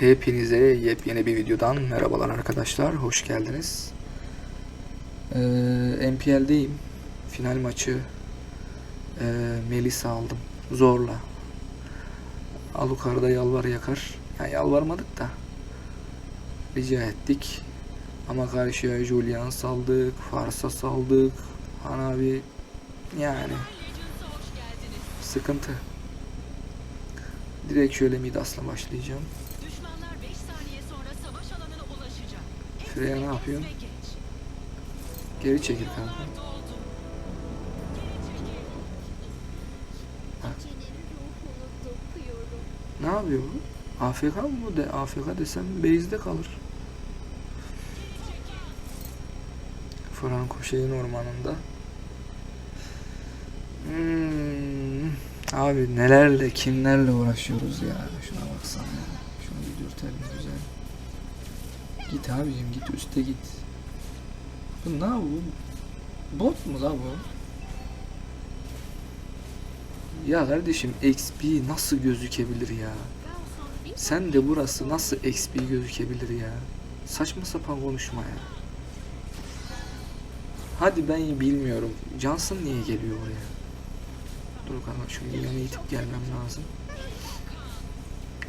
Hepinize yepyeni bir videodan merhabalar arkadaşlar. Hoş geldiniz. Ee, MPL'deyim. Final maçı ee, Melisa aldım. Zorla. Alucard'a yalvar yakar. Yani yalvarmadık da. Rica ettik. Ama karşıya Julian saldık. Farsa saldık. Hanabi yani sıkıntı. Direkt şöyle Midas'la başlayacağım. Freya ne yapıyorsun? Geri çekil kanka. Dokuyorum. Ne yapıyor bu? AFK mı bu de? AFK desem base'de kalır. Franco şeyin ormanında. Hmm. Abi nelerle kimlerle uğraşıyoruz ya. Şuna baksana. Git abicim git üste git. Bu ne bu? Bot mu la bu? Ya kardeşim XP nasıl gözükebilir ya? Sen de burası nasıl XP gözükebilir ya? Saçma sapan konuşma ya. Hadi ben bilmiyorum. Johnson niye geliyor oraya? Dur kanka şu Milan'ı itip gelmem lazım.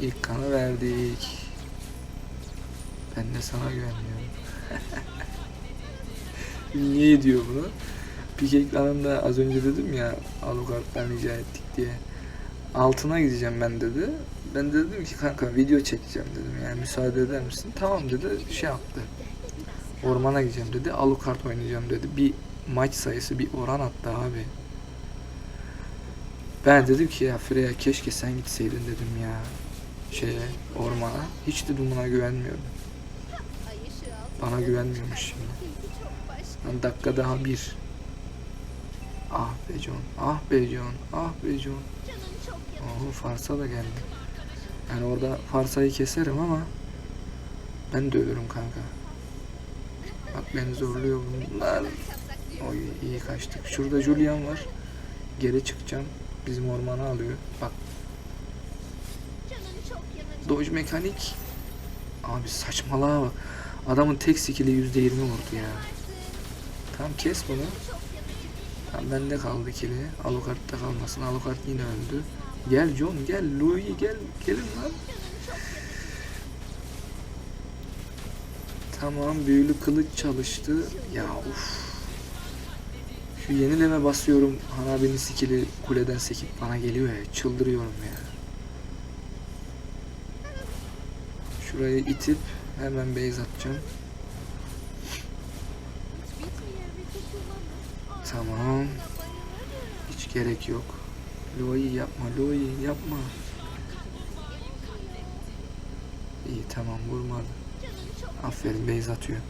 İlk kanı verdik. Ben de sana güvenmiyorum. niye diyor bunu? Pik ekranında az önce dedim ya Alucard'dan rica ettik diye. Altına gideceğim ben dedi. Ben de dedim ki kanka video çekeceğim dedim yani müsaade eder misin? Tamam dedi şey yaptı. Ormana gideceğim dedi. Alucard oynayacağım dedi. Bir maç sayısı bir oran attı abi. Ben dedim ki ya Freya keşke sen gitseydin dedim ya. Şeye ormana. Hiç dedim buna güvenmiyorum. Bana güvenmiyormuş şimdi. Lan dakika daha bir. Ah be John. Ah be John. Ah be John. Oo Farsa da geldi. Yani orada Farsa'yı keserim ama ben de ölürüm kanka. Bak beni zorluyor bunlar. Oy iyi kaçtık. Şurada Julian var. Geri çıkacağım. Bizim ormanı alıyor. Bak. Dodge mekanik. Abi saçmalığa bak. Adamın tek skill'i %20 vurdu ya. Tamam kes bunu. Tamam bende kaldı kili. Alucard'da kalmasın. Alucard yine öldü. Gel John gel. Louis gel. Gelin lan. Tamam büyülü kılıç çalıştı. Ya uf. Şu yenileme basıyorum. Hanabi'nin skill'i kuleden sekip bana geliyor ya. Çıldırıyorum ya. Şurayı itip hemen base atacağım. Tamam. Hiç gerek yok. Louis yapma, Louis yapma. İyi tamam vurmadı. Aferin base atıyor.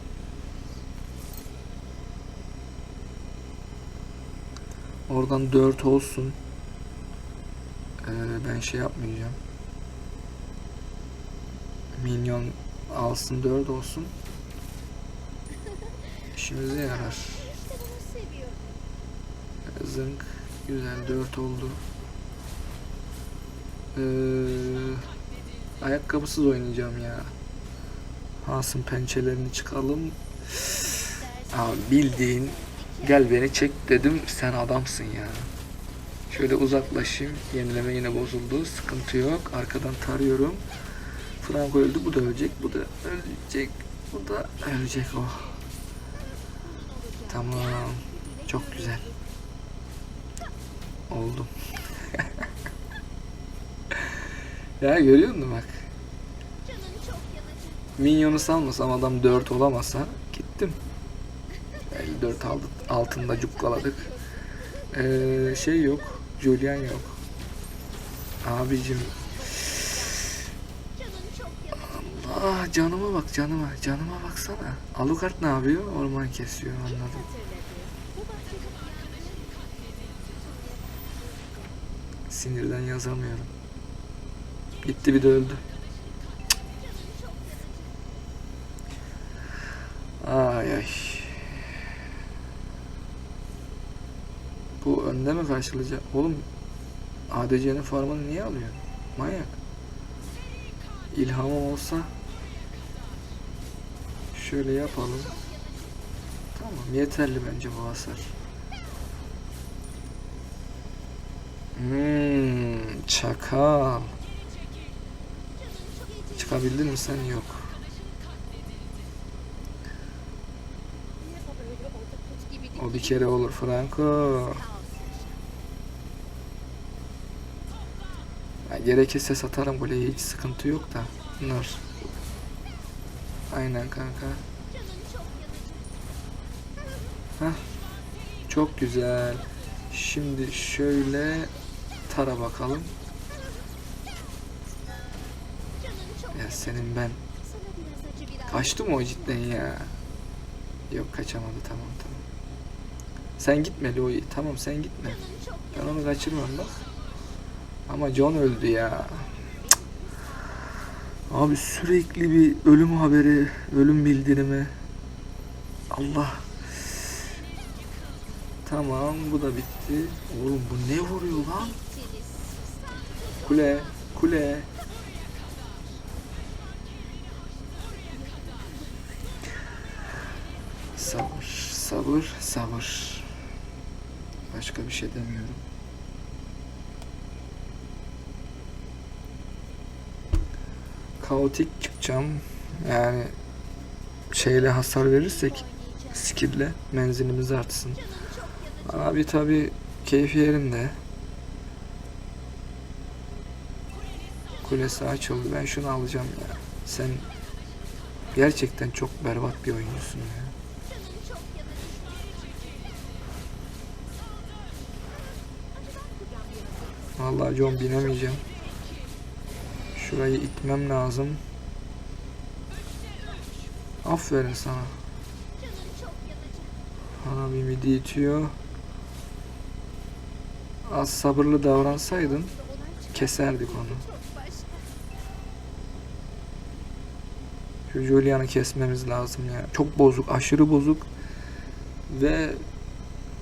Oradan 4 olsun. Ee, ben şey yapmayacağım. Minyon alsın 4 olsun. İşimize yarar. Zınk. Güzel 4 oldu. Ee, ayakkabısız oynayacağım ya. Hasım pençelerini çıkalım. Abi bildiğin gel beni çek dedim sen adamsın ya. Şöyle uzaklaşayım. Yenileme yine bozuldu. Sıkıntı yok. Arkadan tarıyorum. Franco öldü. Bu da ölecek. Bu da ölecek. Bu da ölecek oh. Tamam. Çok güzel. Oldu. ya görüyor musun bak. Minyonu salmasam adam 4 olamasa gittim. 4 aldı, altında cukkaladık. Ee, şey yok. Julian yok. Abicim ah canıma bak canıma canıma baksana. Alucard ne yapıyor? Orman kesiyor anladım. Sinirden yazamıyorum. Gitti bir de öldü. Ay ay. Bu önde mi karşılayacak? Oğlum ADC'nin farmını niye alıyor? Manyak. ilhamım olsa şöyle yapalım. Tamam yeterli bence bu hasar. Hmm, çakal. Çıkabildin mi sen? Yok. O bir kere olur Franco. Ya gerekirse satarım goleyi hiç sıkıntı yok da. Bunlar. Aynen kanka. Hah. Çok güzel. Şimdi şöyle tara bakalım. Ya senin ben. Kaçtı mı o cidden ya? Yok kaçamadı tamam tamam. Sen gitme Louis. Tamam sen gitme. Ben onu kaçırmam bak. Ama John öldü ya. Abi sürekli bir ölüm haberi, ölüm bildirimi. Allah. Tamam bu da bitti. Oğlum bu ne vuruyor lan? Kule, kule. Sabır, sabır, sabır. Başka bir şey demiyorum. Kaotik çıkacağım. Yani şeyle hasar verirsek skill'le menzilimiz artsın. Abi tabi keyfi yerinde. Kulesi açıldı. Ben şunu alacağım ya. Sen gerçekten çok berbat bir oyuncusun ya. Vallahi John binemeyeceğim. Şurayı itmem lazım. Aferin sana. Bana bir midi itiyor. Az sabırlı davransaydın keserdik onu. Şu Julian'ı kesmemiz lazım ya. Çok bozuk, aşırı bozuk. Ve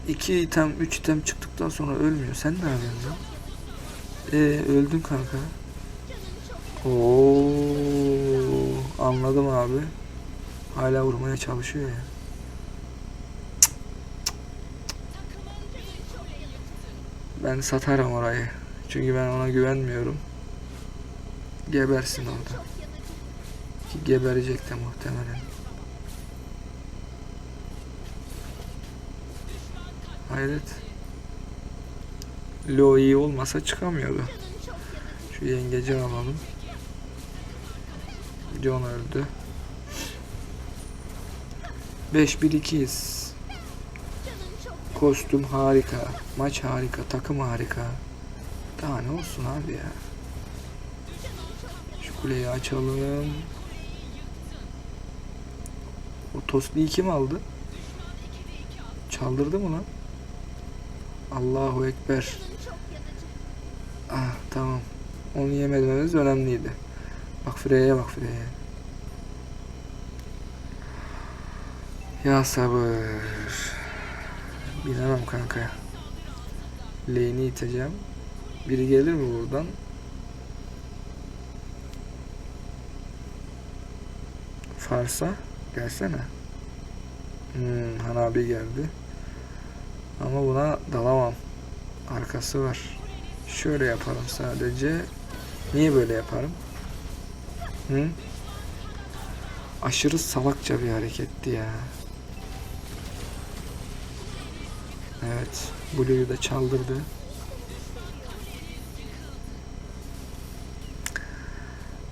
iki item, üç item çıktıktan sonra ölmüyor. Sen ne yapıyorsun lan? Ee, öldün kanka. Oo, anladım abi. Hala vurmaya çalışıyor ya. Ben satarım orayı. Çünkü ben ona güvenmiyorum. Gebersin orada. Ki geberecek de muhtemelen. Hayret. Lo iyi olmasa çıkamıyordu. Şu yengeci alalım. John öldü. 5-1-2'yiz. Canın çok Kostüm harika. Maç harika. Takım harika. Daha ne olsun abi ya. Şu kuleyi açalım. O Tosli'yi kim aldı? Çaldırdı mı lan? Allahu Ekber. Ah tamam. Onu yemememiz önemliydi. Bak Freya'ya bak Freya'ya. Ya sabır. Bilemem kanka. Lane'i iteceğim. Biri gelir mi buradan? Farsa gelsene. Hmm, Han abi geldi. Ama buna dalamam. Arkası var. Şöyle yaparım sadece. Niye böyle yaparım? Hı? Aşırı salakça bir hareketti ya. Evet. Blue'yu da çaldırdı.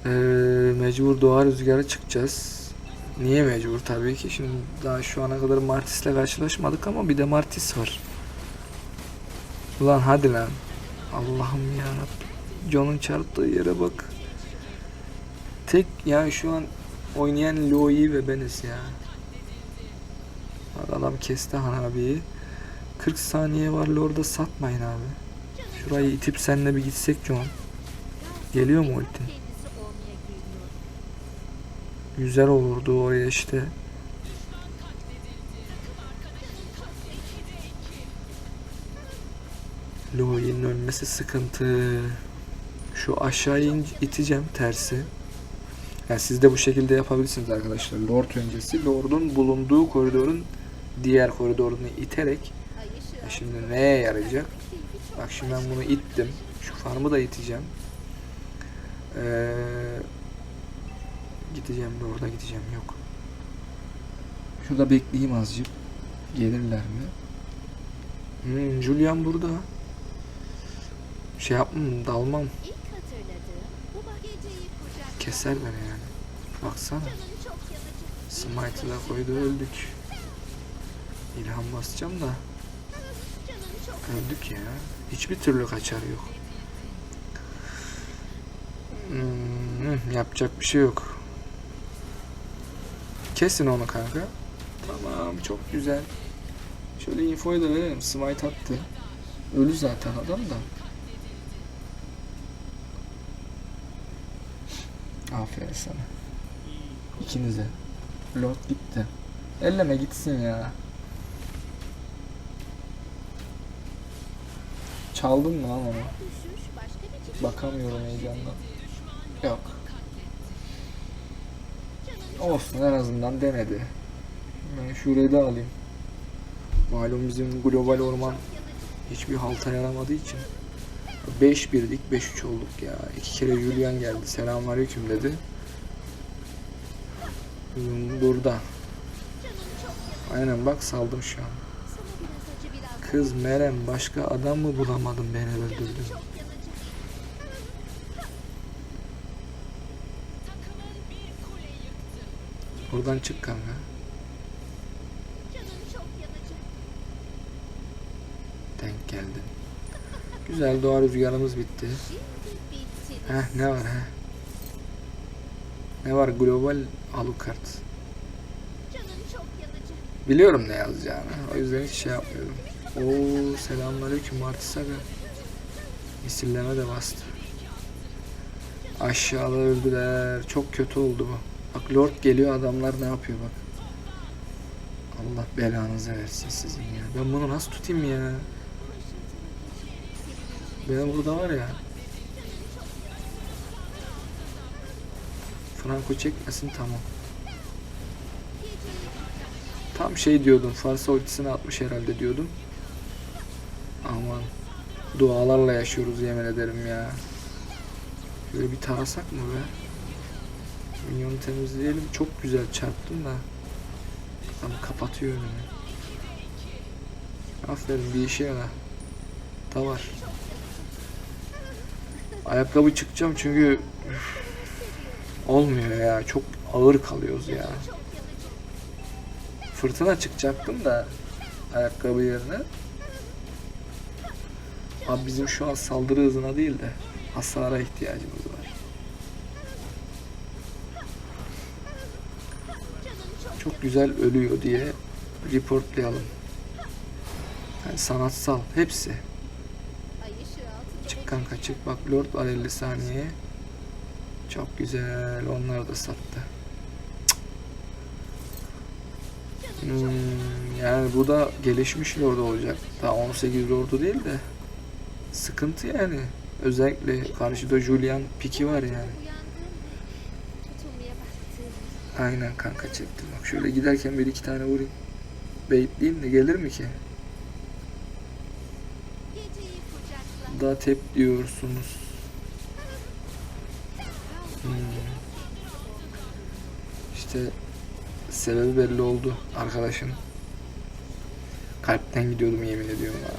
Ee, mecbur doğa rüzgarı çıkacağız. Niye mecbur tabii ki. Şimdi daha şu ana kadar Martis'le karşılaşmadık ama bir de Martis var. Ulan hadi lan. Allah'ım ya. John'un çarptığı yere bak. Tek yani şu an oynayan Louis ve beniz ya. Adam kesti Han abiyi. 40 saniye var orada satmayın abi. Şurayı itip senle bir gitsek John. Geliyor mu geliyor. Güzel olurdu oraya işte. Louis'in ölmesi sıkıntı. Şu aşağıya in- iteceğim tersi. Yani siz de bu şekilde yapabilirsiniz arkadaşlar. Lord öncesi Lord'un bulunduğu koridorun diğer koridorunu iterek ya şimdi neye yarayacak? Bak şimdi ben bunu ittim. Şu farmı da iteceğim. Ee, gideceğim de orada gideceğim. Yok. Şurada bekleyeyim azıcık. Gelirler mi? Hmm, Julian burada. Şey yapmam, dalmam. Keser beni yani. Baksana. Da koydu öldük. İlham basacağım da öldük ya. Hiçbir türlü kaçar yok. Hmm, yapacak bir şey yok. Kesin onu kanka. Tamam çok güzel. Şöyle infoyu da verelim. Smite attı. Ölü zaten adam da. Aferin sana. İkinize. Lord gitti. Elleme gitsin ya. Çaldın mı lan onu? Bakamıyorum heyecandan. Yok. Olsun en azından denedi. Ben şurayı da alayım. Malum bizim global orman hiçbir halta yaramadığı için 5-1'dik 5-3 olduk ya. İki kere Julian geldi. Selamünaleyküm dedi. Burada. Aynen bak saldım şu an. Kız Merem başka adam mı bulamadın beni öldürdün. Buradan çık kanka. Denk geldin. Güzel doğa rüzgarımız bitti. Heh ne var he? Ne var global yanacak. Biliyorum ne yazacağını. O yüzden hiç şey yapmıyorum. Oo selamünaleyküm Martis abi. Misilleme de bastı. Aşağıda öldüler. Çok kötü oldu bu. Bak Lord geliyor adamlar ne yapıyor bak. Allah belanızı versin sizin ya. Ben bunu nasıl tutayım ya? Benim burada var ya. Franco çekmesin tamam. Tam şey diyordum. Farsa ultisini atmış herhalde diyordum. Aman. Dualarla yaşıyoruz yemin ederim ya. Şöyle bir tarasak mı be? Minyonu temizleyelim. Çok güzel çarptım da. Ama kapatıyor önünü. Aferin bir işe yara. Da var. Ayakkabı çıkacağım çünkü olmuyor ya. Çok ağır kalıyoruz ya. Fırtına çıkacaktım da ayakkabı yerine. Abi bizim şu an saldırı hızına değil de hasara ihtiyacımız var. Çok güzel ölüyor diye reportlayalım. Yani sanatsal hepsi. Çık kanka çık bak Lord var 50 saniye. Çok güzel onlar da sattı. Hmm, yani bu da gelişmiş Lord olacak. Daha 18 Lord'u değil de sıkıntı yani. Özellikle karşıda Julian Piki var yani. Aynen kanka çektim. Bak şöyle giderken bir iki tane vurayım. Baitleyeyim de gelir mi ki? geceyi kucakla. Da tep diyorsunuz. İşte sebebi belli oldu arkadaşın. Kalpten gidiyordum yemin ediyorum ha.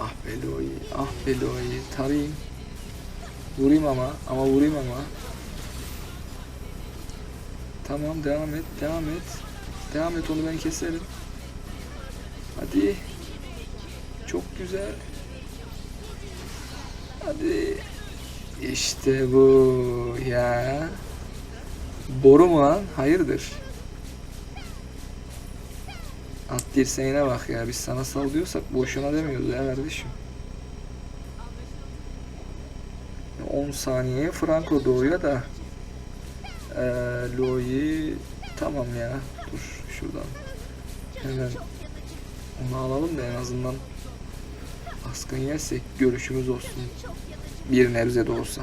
Ah be ah be Loi. Tarayayım. Vurayım ama, ama vurayım ama. Tamam devam et, devam et. Devam et onu ben keserim. Hadi. Çok güzel. Hadi. İşte bu ya. Boru mu lan? Hayırdır? At dirseğine bak ya. Biz sana sal diyorsak boşuna demiyoruz ya kardeşim. 10 saniyeye Franco doğuyor da ee, Lo'yu tamam ya. Dur şuradan. Hemen onu alalım da en azından Baskın yersek görüşümüz olsun. Bir nebze de olsa.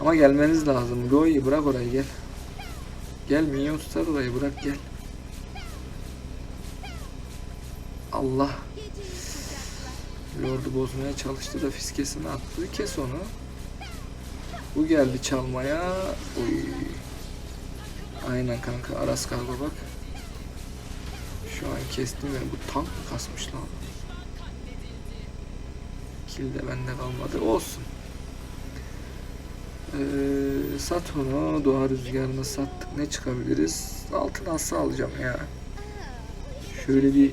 Ama gelmeniz lazım. Goyi bırak orayı gel. Gel minyon tutar orayı bırak gel. Allah. Lord'u bozmaya çalıştı da fiskesini attı. Kes onu. Bu geldi çalmaya. Oy. Aynen kanka Aras kargo bak. Şu an kestim beni. Bu tank mı kasmış lan? Kill de bende kalmadı. Olsun. Ee, sat onu. Doğa rüzgarını sattık. Ne çıkabiliriz? Altın ası alacağım ya. Şöyle bir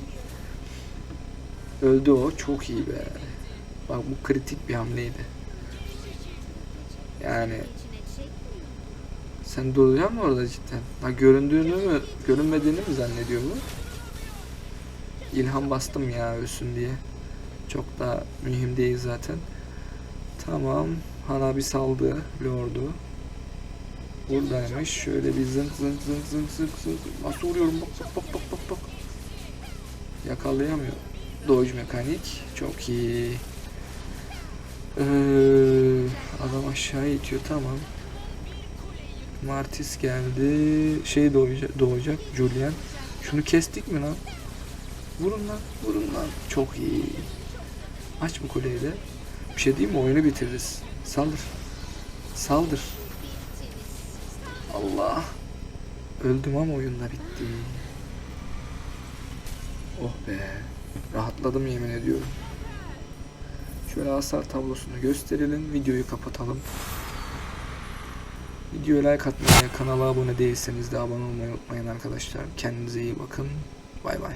öldü o. Çok iyi be. Bak bu kritik bir hamleydi. Yani sen duracak mı orada cidden? Ha göründüğünü mü, görünmediğini mi zannediyor bu? İlham bastım ya ölsün diye. Çok da mühim değil zaten. Tamam. Hanabi saldı Lord'u. Buradaymış. Şöyle bir zınk zınk zınk zınk zınk zınk. Nasıl vuruyorum bak bak bak bak bak bak. Yakalayamıyor. Dodge mekanik. Çok iyi. Ee, adam aşağı itiyor tamam. Martis geldi. Şey doğacak, doğacak Julian. Şunu kestik mi lan? Vurun lan, vurun lan. Çok iyi. Aç bu kuleyi de. Bir şey diyeyim mi? Oyunu bitiririz. Saldır. Saldır. Allah. Öldüm ama oyunda bitti. Oh be. Rahatladım yemin ediyorum. Şöyle hasar tablosunu gösterelim. Videoyu kapatalım. Videoya like atmayı, kanala abone değilseniz de abone olmayı unutmayın arkadaşlar. Kendinize iyi bakın. Bay bay.